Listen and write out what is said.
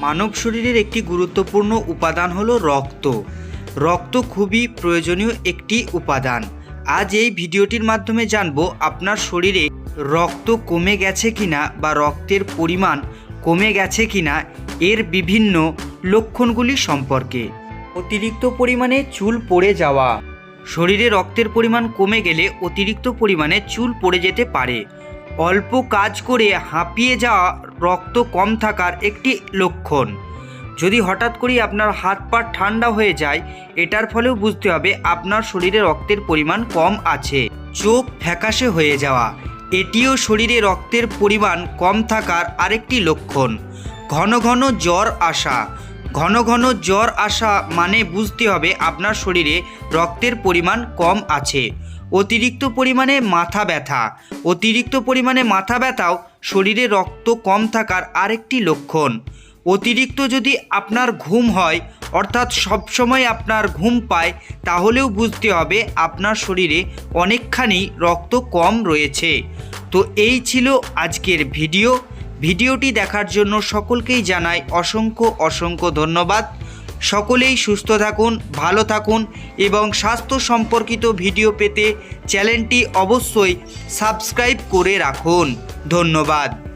মানব শরীরের একটি গুরুত্বপূর্ণ উপাদান হলো রক্ত। রক্ত খুবই প্রয়োজনীয় একটি উপাদান। আজ এই ভিডিওটির মাধ্যমে জানব আপনার শরীরে রক্ত কমে গেছে কিনা বা রক্তের পরিমাণ কমে গেছে কিনা এর বিভিন্ন লক্ষণগুলি সম্পর্কে। অতিরিক্ত পরিমাণে চুল পড়ে যাওয়া। শরীরে রক্তের পরিমাণ কমে গেলে অতিরিক্ত পরিমাণে চুল পড়ে যেতে পারে। অল্প কাজ করে হাঁপিয়ে যাওয়া রক্ত কম থাকার একটি লক্ষণ। যদি হঠাৎ করেই আপনার হাত পা ঠান্ডা হয়ে যায়, এটার ফলেও বুঝতে হবে আপনার শরীরে রক্তের পরিমাণ কম আছে। চোখ ফ্যাকাশে হয়ে যাওয়া, এটিও শরীরে রক্তের পরিমাণ কম থাকার আরেকটি লক্ষণ। ঘন ঘন জ্বর আসা, ঘন ঘন জ্বর আসা মানে বুঝতে হবে আপনার শরীরে রক্তের পরিমাণ কম আছে। অতিরিক্ত পরিমাণে মাথা ব্যথা। অতিরিক্ত পরিমাণে মাথা ব্যথাও শরীরে রক্ত কম থাকার আরেকটি লক্ষণ। অতিরিক্ত যদি আপনার ঘুম হয়, অর্থাৎ সবসময় আপনার ঘুম পায়, তাহলেও বুঝতে হবে আপনার শরীরে অনেকখানি রক্ত কম রয়েছে। তো এই ছিল আজকের ভিডিও। ভিডিওটি দেখার জন্য সকলকেই জানাই অসংখ্য অসংখ্য ধন্যবাদ। সকলেই সুস্থ থাকুন, ভালো থাকুন এবং স্বাস্থ্য সম্পর্কিত ভিডিও পেতে চ্যানেলটি অবশ্যই সাবস্ক্রাইব করে রাখুন। ধন্যবাদ।